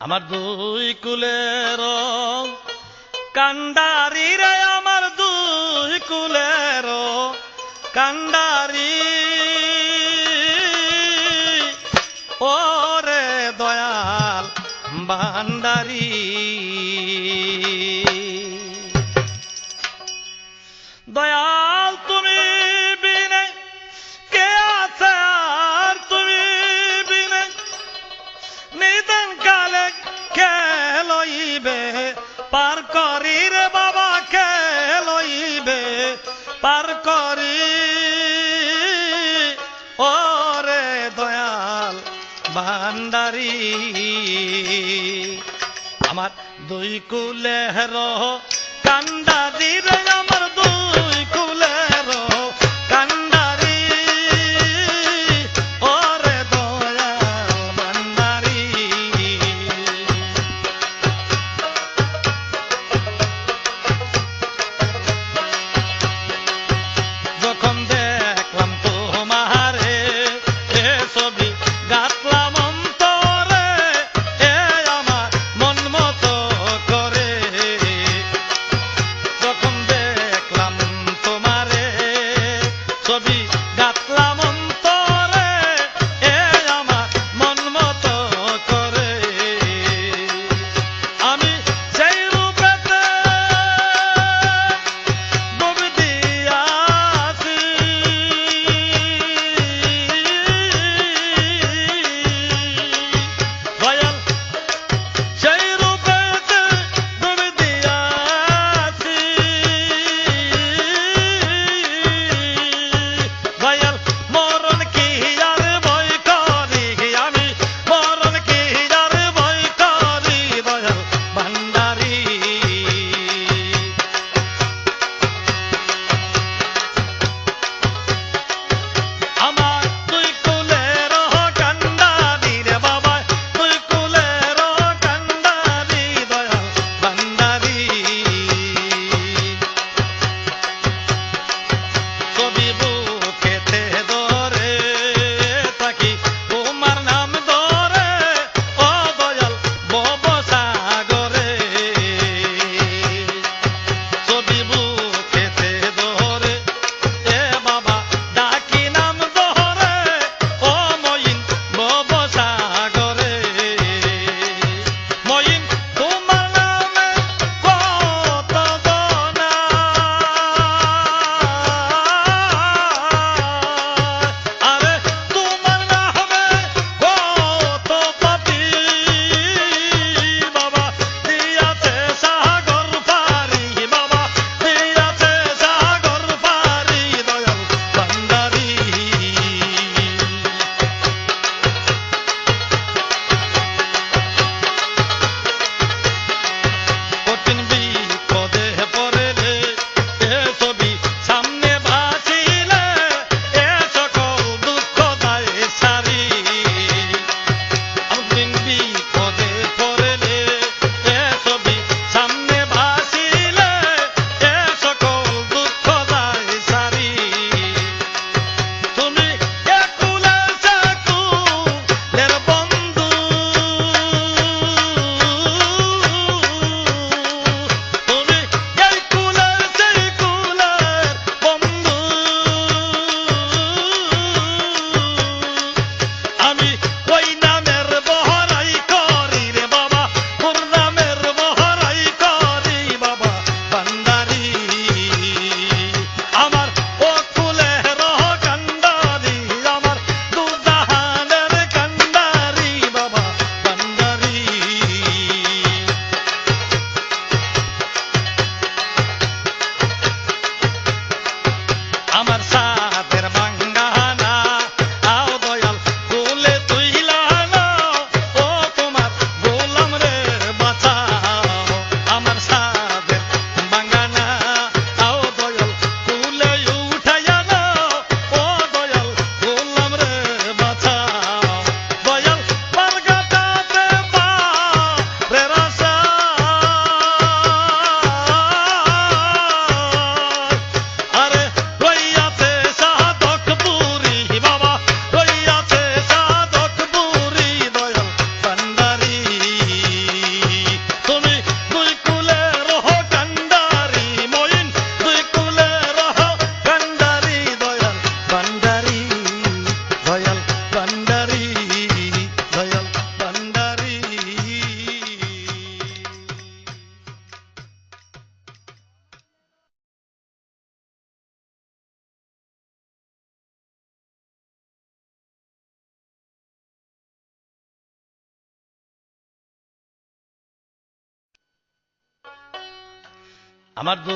আমার দুই কুলের কান্ডারি রে আমার দুই কুলের কান্ডারি। ওরে দয়াল বান্ডারি দয়াল তুমি বিনে কে আছে আর তুমি বিনে? নিদেন কালে খেলইবে পার করি রে বাবা খেলইবে পার করি। ওরে দয়াল ভান্ডারি, আমার দুই কুলের কান্দা রে कभी আমার দু